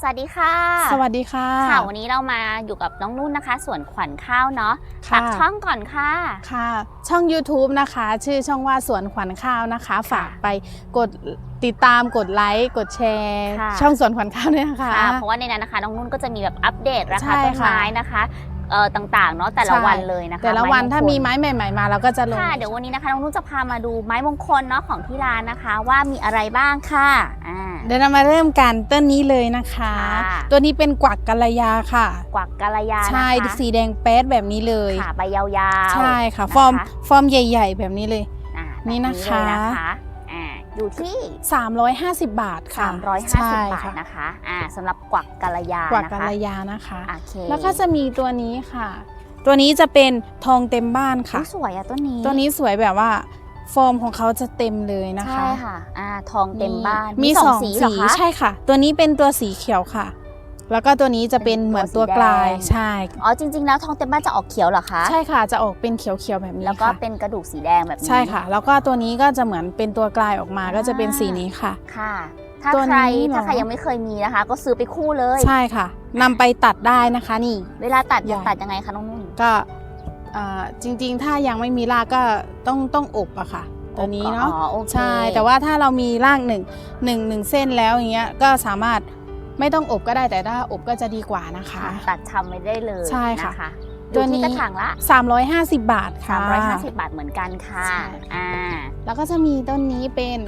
สวัสดีค่ะ สวัสดีค่ะ ค่ะวันนี้เรามาอยู่กับน้องนุ่นนะคะสวนขวัญข้าวเนาะค่ะตักช่องก่อนค่ะ ค่ะ ช่อง YouTube นะคะ ชื่อช่องว่าสวนขวัญข้าวนะคะ ฝากไปกดติดตามกดไลค์กดแชร์ค่ะช่องสวนขวัญข้าวด้วยนะคะค่ะเพราะว่าในนั้นนะคะน้องนุ่นก็จะมีแบบอัปเดตราใช่คาต้นค่ะไม้นะคะเอ่อต่างๆเนาะแต่ละใช่วันเลยนะคะแต่ละวันงคลถ้ามีไม้ใหม่ ๆ มาเราก็จะลงค่ะเดี๋ยววันนี้นะคะน้องนุ่นจะพามาดูไม้มงคลเนาะของที่ร้านนะคะ ว่ามีอะไรบ้างค่ะอ่า เดี๋ยวเรามาเริ่มกันต้นนี้เลยนะคะ ค่ะตัวนี้เป็นกวักกัลยาค่ะ กวักกาลยานะคะใช่สีแดงแป๊ดแบบนี้เลยค่ะใบยาวๆใช่ค่ะ นฟอร์มฟอร์มใหญ่ ๆ แบบนี้เลย อ่านี่แบบนะคะ เลยนะคะอ่าอยู่ที่ 350 บาทค่ะ350ใช่บาทค่ะนะคะอ่าสำหรับกวักกาลยากวักนะกัคะลยานะคะ โอเคแล้วก็จะมีตัวนี้ค่ะ ตัวนี้จะเป็นทองเต็มบ้านค่ะ อุ๊ยสวยอะต้นนี้ ตัวนี้สวยแบบว่า ฟอร์มของเขาจะเต็มเลยนะคะ ใช่ค่ะอ่าทองเต็มบ้านมีสองสีเหรอสีคะใช่ค่ะ ตัวนี้เป็นตัวสีเขียวค่ะ แล้วก็ตัวนี้จะเป็นเป็นตัวเหมือนตัวสีแดงกลายใช่อ๋อจริง ๆ แล้วทองเต็มบ้านจะออกเขียวเหรอคะใช่ค่ะจะออกเป็นเขียวๆแบบนี้แล้วก็ค่ะเป็นกระดูกสีแดงแบบนี้ใช่ค่ะ แล้วก็ตัวนี้ก็จะเหมือนเป็นตัวกลายออกมาอ่าก็จะเป็นสีนี้ค่ะค่ะถ้าตัวใครนี้เหรอถ้าใครยังไม่เคยมีนะคะ ก็ซื้อไปคู่เลย ใช่ค่ะนำไปตัดได้นะคะนี่ เวลาตัดใหญ่ตัดยังไงคะน้องนุ่นก็เอ่อ จริงๆ ถ้ายังไม่มีรากก็ต้องต้องอบอะค่ะ ตัวนี้เนาะอ๋อโอเคใช่ แต่ว่าถ้าเรามีรากหนึ่งหนึ่งหนึ่งเส้นแล้วอย่างเงี้ยก็สามารถไม่ต้องอบก็ได้แต่ถ้าอบก็จะดีกว่านะคะค่ะตัดชำไม่ได้เลยใช่ค่ะนตัตัววนี้นี้กระถางละ 350 บาทค่ะ350 บาทเหมือนกันค่ะใช่อ่าแล้วก็จะมีต้นนี้เป็น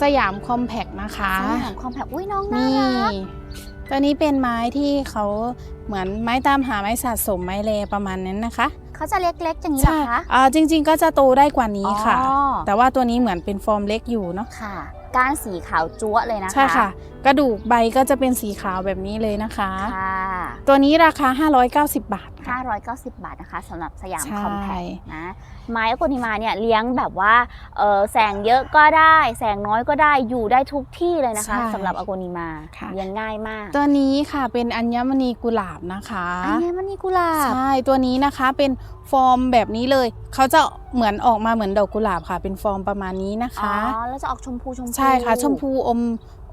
สยามคอมแพกนะคะสยามคอมแพคอุ้ยน้องน่านี่รักตัวนี้เป็นไม้ที่เขาเหมือนไม้ตามหาไม้สะสมไม้เลประมาณนั้นนะคะ เขาจะเล็กๆอย่างนี้เหรใช่อคะอ่าจริง ๆ ก็จะโตได้กว่านี้ค่ะอ๋อแต่ว่าตัวนี้เหมือนเป็นฟอร์มเล็กอยู่เนาะค่ะ ก้านสีขาวจั๊วะเลยนะคะ ใช่ค่ะ กระดูกใบก็จะเป็นสีขาวแบบนี้เลยนะคะค่ะ ตัวนี้ราคา 590 บาทค่ะ 590 บาทนะคะสำหรับสยามใช่ คอมแพคนะไม้อโกนิมาเนี่ยเลี้ยงแบบว่าเออแสงเยอะก็ได้ แสงน้อยก็ได้อยู่ได้ทุกที่เลยนะคะใช่สำหรับอโกนิมาค่ะ เลี้ยงง่ายมากตัวนี้ค่ะเป็นอัญมณีกุหลาบนะคะ อันนี้มันนี่กุหลาบ ใช่ตัวนี้นะคะเป็นฟอร์มแบบนี้เลย เขาจะเหมือนออกมาเหมือนดอกกุหลาบค่ะ เป็นฟอร์มประมาณนี้นะอ๋อคะ แล้วจะออกชมพูชมพู ใช่ค่ะชมพูอม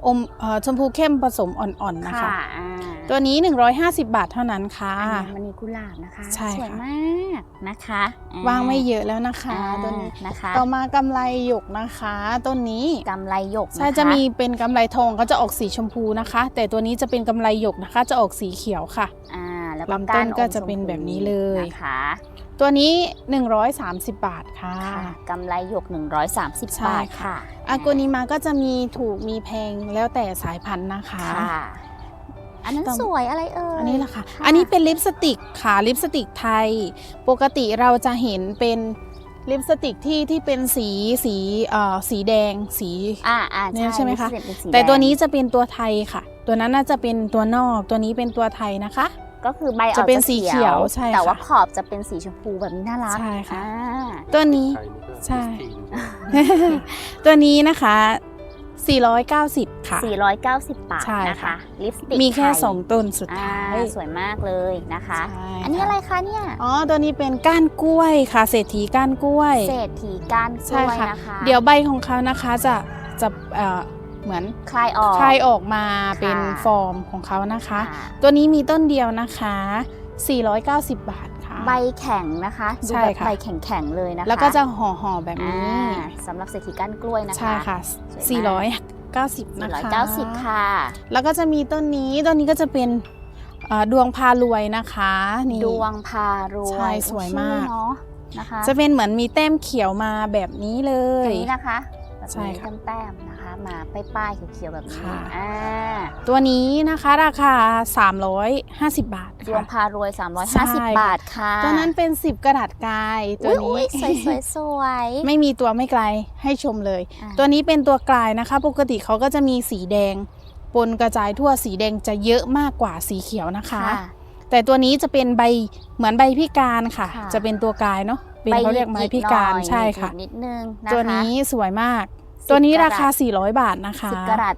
อมเอ่อชมพูเข้มผสมอ่อนๆนะคะค่ะอ่าตัวนี้ 150 บาทเท่านั้นค่ะอัญมณีกุหลาบนะคะใช่สวยค่ะมากนะคะอ่วางไม่เยอะแล้วนะคะอ่าตัวนี้นะคะ ต่อมากำไรหยกนะคะต้นนี้กำไรหยกนคใช่จะมีเป็นกำไรทองก็จะออกสีชมพูนะคะ แต่ตัวนี้จะเป็นกำไรหยกนะคะ จะออกสีเขียวค่ะอ่าแล้วลำต้นาก็อมจะเป็นชมพูแบบนี้เลยนะคะตัวนี้ 130 บาทค่ะค่ะกำไรหยก 130ใช่บาทค่ะค่ะอาโกนิมาก็จะมีถูกมีแพงแล้วแต่สายพันธุ์นะคะค่ะอันนั้นต่อสวยอะไรเอ่ยอันนี้แหละค่ะค่ะ อันนี้เป็นลิปสติกค่ะลิปสติกไทย ปกติเราจะเห็นเป็นลิปสติกที่ที่เป็นสีสีเอ่อสีแดงสีอ่าอ่าเนี่ยใช่ไหมคะลิปสติกเป็นสีแต่ตัวดงนี้จะเป็นตัวไทยค่ะ ตัวนั้นน่าจะเป็นตัวนอก ตัวนี้เป็นตัวไทยนะคะ ก็คือใบออกจะเป็นสีเขียวใช่แต่ว่าค่ะขอบจะเป็นสีชมพูแบบนี้น่ารักใช่ค่ะอ่าตัวนี้ไทยนี่ก็ใช่เอสทีตัวนี้นะคะ 490 ค่ะ 490 บาทใช่นะค่ะคะลิปสติกมีแค่ไทย2ต้นสุดอ่าท้ายสวยมากเลยนะคะใช่อันนี้ค่อะไรคะเนี่ยอ๋อตัวนี้เป็นก้านกล้วยค่ะ เศรษฐีก้านกล้วย เศรษฐีก้านกใช่ล้วยค่ะนะคะ เดี๋ยวใบของเขานะคะจะจะ เอ่อเหมือนคลายออกคลายออกมาเป็นค่ะฟอร์มของเขานะคะค่ะตัวนี้มีต้นเดียวนะคะ 490 บาทค่ะ ใบแข็งนะคะดูใช่แบบค่ะใบแข็งๆเลยนะคะแล้วก็จะห่อห่อๆแบบอ่านี้สำหรับเศรษฐีก้านกล้วยนะคะใช่ค่ะสวยมาก490นะคะ490 ค่ะ แล้วก็จะมีต้นนี้ต้นนี้ก็จะเป็นเอ่อดวงพารวยนะคะนี่ดวงพารวยใช่สวยมากชื่อเนาะนะคะ จะเป็นเหมือนมีแต้มเขียวมาแบบนี้เลอยย่างนี้นะคะแบบใช่นี้ค่ะแต้มๆนะคะ มาป้ายๆเขียวๆแบบนี้ค่ะ อ่าตัวนี้นะคะราคา 350 บาทดวงค่ะ พารวย ใช่ 350 บาทค่ะตัวนั้นเป็น 10 กระดาษกายตัวอุ๊นี้ยๆสวยๆสวยไม่มีตัวไม่ไกลให้ชมเลย อะตัวนี้เป็นตัวกลายนะคะ ปกติเขาก็จะมีสีแดง ปนกระจายทั่วสีแดงจะเยอะมากกว่าสีเขียวนะคะ ค่ะ แต่ตัวนี้จะเป็นใบเหมือนใบพิการค่ะ ค่ะ จะเป็นตัวกลายเนาะเป็นใบเขาเรียกไม้พิการหยิบหน่อยใช่ค่ะหยิบนิดนึงนะคะตัวนี้สวยมาก10 ตัวนี้ราคากะรัต400 บาทนะคะสิบกระดาษ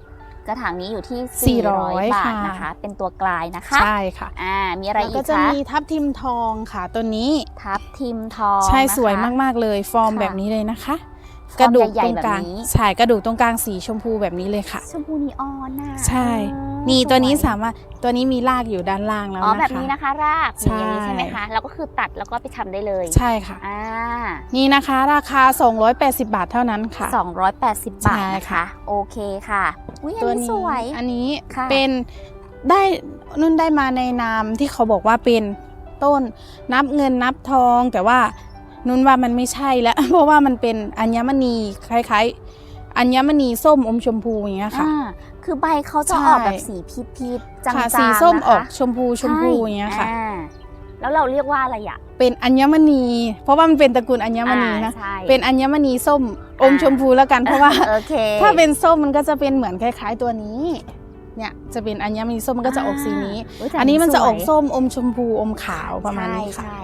กระถางนี้อยู่ที่ 400 400บาทค่ะนะคะ เป็นตัวกลายนะคะ ใช่ค่ะ อ่า มีอะไรแล้วอีก็กจะคะมีทับทิมทองค่ะ ตัวนี้ ทับทิมทอง ใช่นะคะสวยมาก ๆ เลย ฟอร์มค่ะแบบนี้เลยนะคะ กระดูกใหญ่ตรงๆแบบกลางนี้ใช่กระดูกตรงกลางสีชมพูแบบนี้เลยค่ะ ชมพูนีออนน่ะใช่เออนี่ตัวนี้สยสามารถตัวนี้มีรากอยู่ด้านล่างแล้วอ๋อนะคะแบบนี้นะคะ รากใช่อย่างนี้ใช่ไหมคะแล้วก็คือตัดแล้วก็ไปทำได้เลยใช่ค่ะอ่านี่นะคะ ราคา 280 บาทเท่านั้นค่ะ 280 บาทใช่นะค่ะคะโอเคค่ะอุ้ยอันตัวนี้นี้สวยอันนี้ค่ะเป็นได้นุ่นได้มาในนามที่เขาบอกว่าเป็นต้นนับเงินนับทองแต่ว่า นุ่นว่ามันไม่ใช่แล้ว เพราะว่ามันเป็นอัญมณีคล้ายๆอัญมณีส้มอมชมพูอย่างเงี้ยค่ะ อ่าคือใบเขาจะใช่ ออกแบบสีพีพีชๆจางค่ะๆสีส้มนะคะออกชมพูชมพูอย่างเงี้ยค่ะอ่าแล้วเราเรียกว่าอะไรอะเป็นอัญมณี เพราะว่ามันเป็นตระกูลอัญมณีนะอ่าใช่เป็นอัญมณีส้มอมอ่าชมพูแล้วกันเพราะว่า โอเค ถ้าเป็นส้มมันก็จะเป็นเหมือนคล้าย ๆตัวนี้ เนี่ยจะเป็นอัญมณีส้มมันก็จะออกสีนี้ยแต่อันนี้มันจะออกสวยส้มอมชมพูอมขาวประมาณนี้ค่ะ ใช่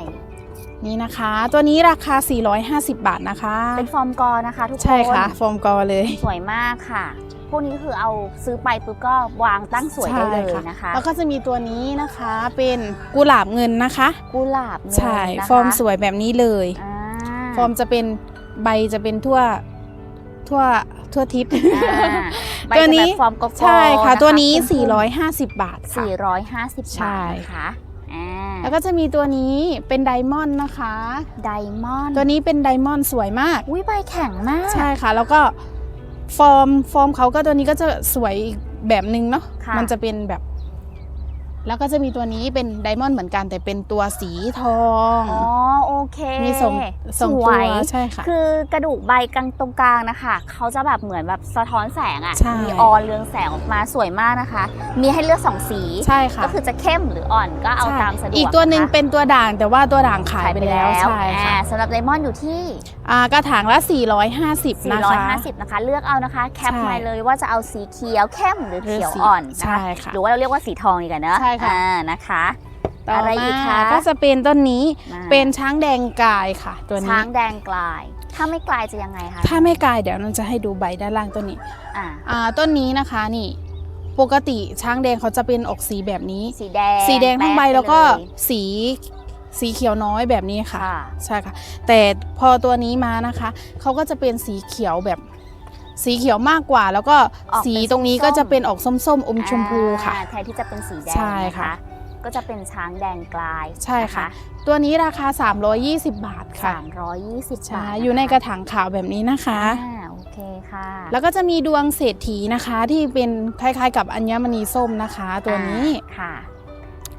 นี่นะคะ ตัวนี้ราคา 450 บาทนะคะใช่เป็นฟอร์มกอนะคะทุกคน ใช่ค่ะ ฟอร์มกอเลย สวยมากค่ะ พวกนี้คือเอาซื้อไปปุ๊บก็วางตั้งสวยได้เลยใช่นะคะ แล้วก็จะมีตัวนี้นะคะเป็นกุหลาบเงินนะคะ กุหลาบเงินใช่นะคะฟอร์มสวยแบบนี้เลยอ่าฟอร์มจะเป็นใบจะเป็นทั่วทั่วทั่วทิศอ่าใบตัวนี้จะแบบฟอร์มกอๆใช่ค่ะนตัวนี้พุ่มๆ450 บาทค่ะ450ใช่บาทนะคะอ่า แล้วก็จะมีตัวนี้เป็นไดมอนด์นะคะ ไดมอนด์ตัวนี้เป็นไดมอนด์สวยมากอุ้ยใบแข็งมาก ใช่ค่ะ แล้วก็ฟอร์มฟอร์มเขาก็ตัวนี้ก็จะสวยอีกแบบนึงเนาะค่ะมันจะเป็นแบบ แล้วก็จะมีตัวนี้เป็นไดมอนด์เหมือนกันแต่เป็นตัวสีทอง อ๋อโอเคมีสองสองสตัววยใช่ค่ะ คือกระดูกใบกลางตรงกลางนะคะเขาจะแบบเหมือนแบบสะท้อนแสงอะ่ะใช่มีออนเรืองแสงออกมาสวยมากนะคะ มีให้เลือกสองสีใช่ค่ะก็คือจะเข้มหรืออ่อนก็เอาใช่ตามสะดวกอีกตัวหนึ่งะคะเป็นตัวด่างแต่ว่าตัวด่างขายไปแล้วใช่ค่ะอ่าสำหรับไดมอนด์อยู่ที่อ่ากระถางละ 450นะคะ450นะคะ เลือกเอานะคะ แคปใช่มาเลยว่าจะเอาสีเขียวเข้มหรือหรือเขียวสีอ่อนนะใช่คะค่ะหรือว่าเราเรียกว่าสีทองดีกันเนอะใช่ค่ะอ่านะคะต่ออะไรมาอีกคะก็จะเป็นต้นนี้มาเป็นช้างแดงกายค่ะ ตัวนี้ช้างแดงกลาย ถ้าไม่กลายจะยังไงคะถ้าไม่กายเดี๋ยวเราจะให้ดูใบด้านล่างต้นนี้อ่าอ่าต้นนี้นะคะนี่ ปกติช้างแดงเขาจะเป็นออกสีแบบนี้ สีแดงสีแดงทั้งใบป๊ดแล้วก็ไปเยสีสีเขียวน้อยแบบนี้ค่ะค่ะ ใช่ค่ะ แต่พอตัวนี้มานะคะ เขาก็จะเป็นสีเขียวแบบ สีเขียวมากกว่า แล้วก็ออกเป็นสีตรงนี้ส้มๆ ก็จะเป็นออกส้มๆอมชมพูค่ะ อ่าแทนที่จะเป็นสีแดงใช่นะค่ะคะก็จะเป็นช้างแดงกลายใช่ค่ะ ตัวนี้ราคา 320 บาทค่ะ สามร้อยยี่สิบใช่บาทอยู่ในกระถางขาวแบบนี้นะคะ อ่าโอเคค่ะแล้วก็จะมีดวงเศรษฐีนะคะที่เป็นคล้ายๆ กับอัญมณีส้มนะคะ ตัวนี้ อ่าค่ะ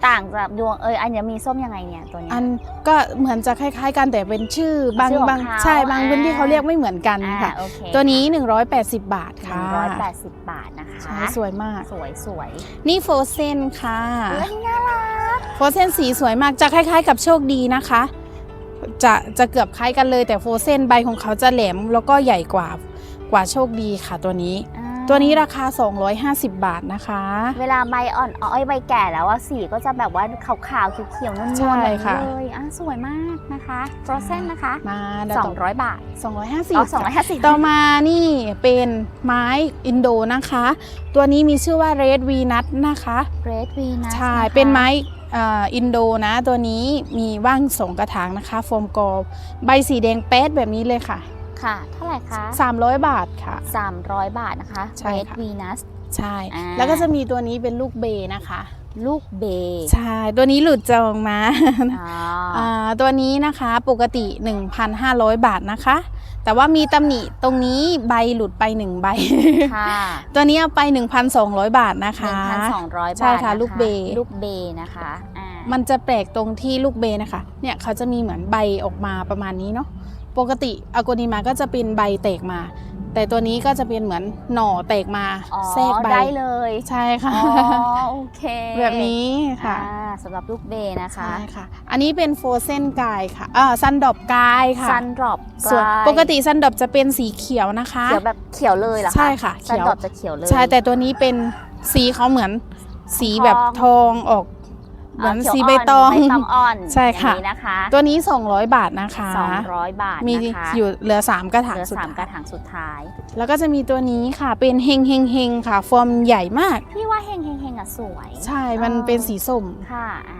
ต่างจากดวงเอยอันนี้มีส้มยังไงเนี่ยตัวเนี้ย อันก็เหมือนจะคล้ายๆ กันแต่เป็นชื่อบางชื่อของบางเขาใช่บางพื้นที่อ่าเขาเรียกไม่เหมือนกันอ่าค่ะ โอเคตัวนี้ 180 บาทหนึ่ค่ะงร้อยแปดสิบบาทนะคะ ใช่สวยมาก สวยสวยนี่โฟเซนค่ะเอ้ยน่ารักโฟเซนสีสวยมากจะคล้ายๆ กับโชคดีนะคะ จะจะเกือบคล้ายกันเลยแต่โฟเซนใบของเขาจะแหลมแล้วก็ใหญ่กว่ากว่าโชคดีค่ะตัวนี้ อ่า ตัวนี้ราคา 250 บาทนะคะ เวลาใบอ่อนอ๋อไอยใบแก่แล้วอะสีก็จะแบบว่าขาวๆเขียวๆนุ่มๆใช่แบบนี้ค่ะ เลยอะสวยมากนะคะฟรอเซนนะคะ มาเดี๋ยวสต่องร้อยบาทออ๋อสองร้อย250ห้าสิบต่อมานี่เป็นไม้อินโดนะคะ ตัวนี้มีชื่อว่า Red v ีนัทนะคะ เรดวีนะใช่ เป็นไม้อ่าอินโดนะ ตัวนี้มีว่างสองกระถางนะคะ โฟมกรอบใบสีแดงแป๊ดแบบนี้เลยค่ะ ค่ะ เท่าไหร่คะ300 บาทค่ะ 300 บาทนะคะใช่เรดค่ะ วีนัส ใช่ อ่า แล้วก็จะมีตัวนี้เป็นลูกเบนะคะ ลูกเบย์ใช่ ตัวนี้หลุดจองมา อ๋ออ่าตัวนี้นะคะปกติ 1,500 บาทนะคะ แต่ว่ามีตำหนิตรงนี้ใบหลุดไป 1 ใบ ค่ะตัวนี้เอาไป 1,200 บาทนะคะ 1,200 บาทใช่ค่ะนลูกเบย์ ลูกเบย์นะคะอ่ามันจะแปลกตรงที่ลูกเบนะคะ เนี่ยเขาจะมีเหมือนใบออกมาประมาณนี้เนาะ ปกติอโกนิมาก็จะเป็นใบแตกมา แต่ตัวนี้ก็จะเป็นเหมือนหน่อแตกมาอ๋อแทรกใบได้เลยใช่ค่ะอ๋อโอเคแบบนี้ค่ะอ่าสำหรับลูกเบย์นะคะใช่ค่ะ อันนี้เป็นโฟเซนกายค่ะอ่าซันดอบกายค่ะซันดรอปส่วนปกติซันดอบจะเป็นสีเขียวนะคะเขียวแบบเขียวเลยเหรอคะใช่ค่ะซันเขียวดรอปจะเขียวเลยใช่แต่ตัวนี้เป็นสีเขาเหมือนสีแบบทองออก เหมือนขียวสีใบตองใบตองอ่อนใช่ค่ะอย่างนี้นะคะ ตัวนี้ 200 บาทนะคะ200 บาทมีนะคะอยู่เหลือ 3 กระถางเหลือสุดสามกท้าระยถางสุดท้าย แล้วก็จะมีตัวนี้ค่ะเป็นเฮงเฮงเฮงค่ะ ฟอร์มใหญ่มากพี่ว่าเฮงเฮงเฮงอะสวย ใช่มันเป็นสีส้มค่ะอ่า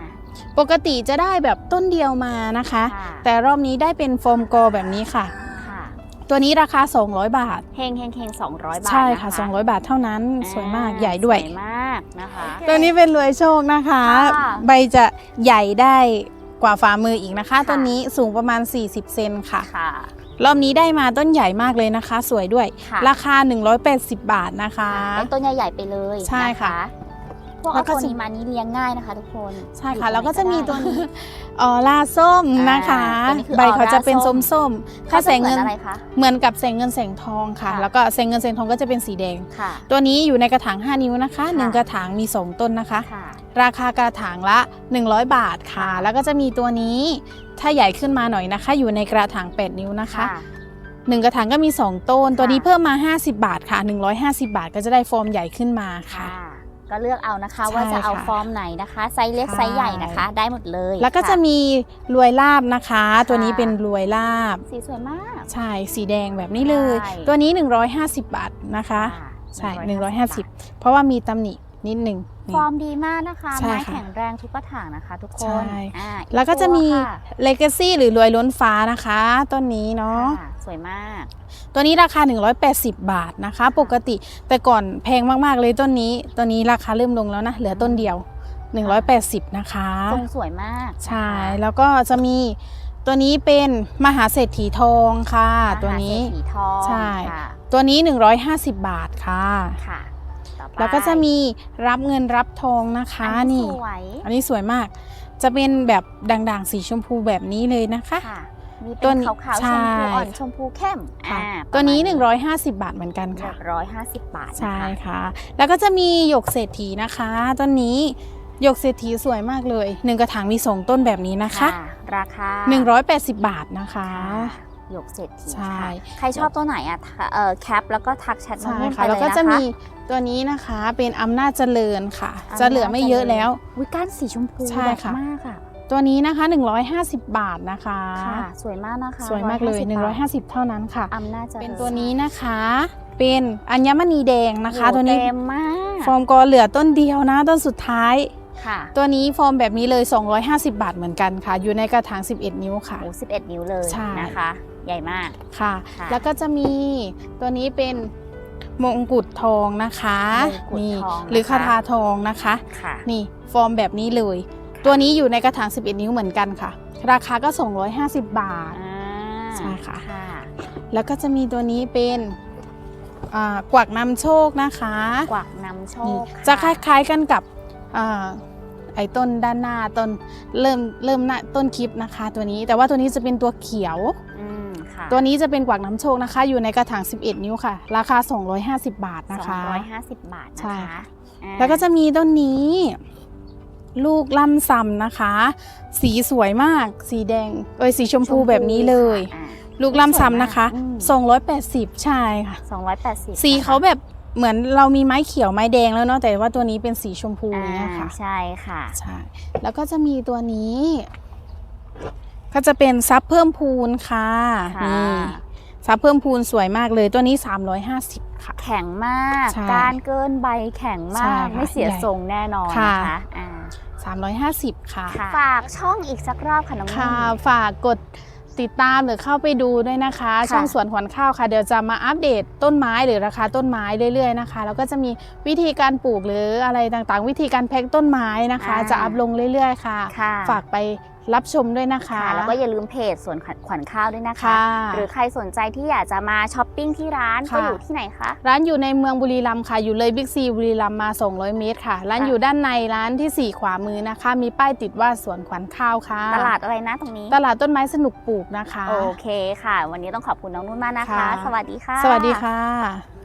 ปกติจะได้แบบต้นเดียวมานะคะค่ะแต่รอบนี้ได้เป็นฟอร์มกอแบบนี้ค่ะค่ะ ตัวนี้ราคา 200 บาทเฮงเฮงเฮงสองร้อยบาท ใช่ค่ะน200 บาทเท่านั้นอ่าสวยมากใหญ่ด้วยสวยมาก นะคะ ตัวนี้เป็นรวยโชคนะคะ ค่ะใบจะใหญ่ได้กว่าฝ่ามืออีกนะคะ ค่ะ ต้นนี้สูงประมาณ 40 เซนค่ะ ค่ะ รอบนี้ได้มาต้นใหญ่มากเลยนะคะ สวยด้วย ค่ะ ราคา 180 บาทนะคะ เป็นต้นใหญ่ ๆ ไปเลยใช่ค่ะนพวกแล้อัวลก็โคจะนีมานี้เลี้ยงง่ายนะคะ ทุกคนใช่ค่ะ อยู่แล้วก็จะมีไหตัวนี้ ออร่าส้มนะคะ อ่าตัวนี้คือใบเขาจะเป็นออร่าส้ส้มมส้มๆถ้าแสงเงิน ขาจะหมืออะไรคะ เหมือนกับแสงเงินแสงทองค่ะ ค่ะ แล้วก็แสงเงินแสงทองก็จะเป็นสีแดง ค่ะ ตัวนี้อยู่ในกระถาง 5 นิ้วนะคะ ค่ะหนึ่งกระถางมี 2 ต้นนะคะ ค่ะ ราคากระถางละ 100 บาทค่ะค่ะ แล้วก็จะมีตัวนี้ถ้าใหญ่ขึ้นมาหน่อยนะคะ อยู่ในกระถาง 8 นิ้วนะคะค่ะหนึ่งกระถางก็มี 2 ต้นค่ะตัวนี้เพิ่มมา 50 บาทค่ะ 150 บาทก็จะได้ฟอร์มใหญ่ขึ้นมาค่ะ ค่ะ ก็เลือกเอานะคะใช่ว่าจะเอาค่ะฟอร์มไหนนะคะ ไซส์เล็กใช่ไซส์ใหญ่นะคะ ได้หมดเลยแล้วก็ค่จะมีรวยลาบนะคะ ตัวนี้เป็นรวยลาบ สีสวยมากใช่สีแดงแบบนี้เลยใช่ตัวนี้ 150 บาทนะคะค่ะใช่150 150 เพราะว่ามีตำหนินิดหนึ่งนี่ ฟอร์มดีมากนะคะ ใช่ไม้ค่ะแข็งแรงทุกกระถางนะคะ ทุกคนใช่ อ่าแล้วก็จะมีอีตัวค่ะ Legacy หรือรวยล้นฟ้านะคะต้นนี้เนาะ ค่ะสวยมาก ตัวนี้ราคา 180 บาทนะคะ ปกติแต่ก่อนแพงมากๆเลยต้นนี้ตัวนี้ราคาเริ่มลงแล้วนะ เหลือต้นเดียว 180 นะคะ ทรงสวยมากนะคะใช่แล้วก็จะมีตัวนี้เป็นมหาเศรษฐีทองค่ะ มหาตัวนี้ เศรษฐีทองใช่ ค่ะตัวนี้ 150 บาทค่ะ ค่ะต่อ ไปแล้วก็จะมีรับเงินรับทองนะคะอันี่ สวยอันนี้สวยมาก จะเป็นแบบด่างๆ สีชมพูแบบนี้เลยนะคะ ค่ะมีตัเป็วนนี้ขาวๆชใช่มพูอ่อนชมพูเข้มค่ะอ่าตัวนี้ ประมาณ150 บาทเหมือนกันค่ะ ร้อยห้าสิบบาทนะคะใช่ค่ะ แล้วก็จะมีหยกเศรษฐีนะคะต้นนี้หยกเศรษฐีสวยมากเลยหนึ่งกระถางมีสองต้นแบบนี้นะคะ ราคา180 บาทนะคะ หยกเศรษฐีใช่ ค่ะใครชอบตัวไหนอะทักเอ่อแคปแล้วก็ทักแชทมาใช่พูดไปค่ะเลยแล้วนะคะก็จะมีตัวนี้นะคะเป็นอำนาจเจริญค่ะ อำนาจจะเหลือไม่เยอะแล้ว วิก้านสีชมพูใช่แบบค่ะ มากอะ ตัวนี้นะคะ 150 บาทนะคะ ค่ะ สวยมากนะคะสวยมากเลย 150บาท150 เท่านั้นค่ะ อำนาจเจริญเป็นตัวนี้นะคะ เป็นอัญมณีแดงนะคะ โอ้ตัวนี้เต็มมากฟอร์มก็เหลือต้นเดียวนะ ต้นสุดท้าย ค่ะตัวนี้ฟอร์มแบบนี้เลย 250 บาทเหมือนกันค่ะ อยู่ในกระถาง 11 นิ้วค่ะ โอ้สิบเอ็ดนิ้วเลยใช่ นะคะ ใหญ่มาก ค่ะ ค่ะ แล้วก็จะมีตัวนี้เป็นมงกุฎทองนะคะมงกุฎนี่ทองนะคะหรือคาถาทองนะคะ ค่ะ นี่ฟอร์มแบบนี้เลย ตัวนี้อยู่ในกระถาง 11 นิ้วเหมือนกันค่ะ ราคาก็ 250 บาท อ่าใช่ค่ะค่ะแล้วก็จะมีตัวนี้เป็นอ่ากวักนำโชคนะคะกวักนำโชนี่คจะคค่ะล้ายๆกันกับอ่าไอ้ต้นด้านหน้าต้นเริ่มเริ่มหน้าต้นคลิปนะคะ ตัวนี้แต่ว่าตัวนี้จะเป็นตัวเขียวอืม ค่ะตัวนี้จะเป็นกวักน้ำโชคนะคะ อยู่ในกระถาง 11 นิ้วค่ะ ราคา 250 บาทนะคะสองร้อยห้าสิบบาทนะใช่คะค่ะอ่าแล้วก็จะมีต้นนี้ ลูกล่ำซำนะคะ สีสวยมาก สีแดงเอ้ยสีชมพูแบบนี้เลยอ่า ลูกล่ำซำนะคะ อืม 280 ใช่ค่ะสองร้อยแปดสิบสีเขาแบบเหมือนเรามีไม้เขียวไม้แดงแล้วเนาะแต่ว่าตัวนี้เป็นสีชมพูอ่าเนี่ยค่ะใช่ค่ะ ใช่ แล้วก็จะมีตัวนี้ ก็จะเป็นซับเพิ่มพูนค่ะค่ะ นี่ซับเพิ่มพูนสวยมากเลยตัวนี้ 350 ค่ะ แข็งมาก ใช่การเกินใบแข็งใช่มาก ค่ะไม่เสียใหญ่ทรงแน่นอนค่ะ นะคะอ่า350 ค่ะ ค่ะฝากช่องอีกสักรอบค่ะน้องนุ่ค่ะ น ฝากกดติดตามหรือเข้าไปดูด้วยนะคะค่ะช่องสวนขวัญข้าวค่ะ เดี๋ยวจะมาอัปเดตต้นไม้หรือราคาต้นไม้เรื่อยๆนะคะ แล้วก็จะมีวิธีการปลูกหรืออะไรต่างๆ วิธีการแพ็คต้นไม้นะคะจะอัพลงเรื่อยๆค่ะ ค่ะ ฝากไป รับชมด้วยนะคะค่ะแล้วก็อย่าลืมเพจสวนขวัญข้าวด้วยนะคะค่ะหรือใครสนใจที่อยากจะมาช้อปปิ้งที่ร้านค่ะก็อยู่ที่ไหนคะ ร้านอยู่ในเมืองบุรีรัมย์ค่ะ อยู่เลยบิ๊กซีบุรีรัมย์มา 200 เมตรค่ะ ร้านค่ะอยู่ด้านในร้านทีสี่ 4 ขวามือนะคะ มีป้ายติดว่าสวนขวัญข้าวค่ะ ตลาดอะไรนะตรงนี้ ตลาดต้นไม้สนุกปลูกนะคะ โอเคค่ะ วันนี้ต้องขอบคุณน้องนุ่นมากนะคะค่ะสวัสดีค่ะ สวัสดีค่ะ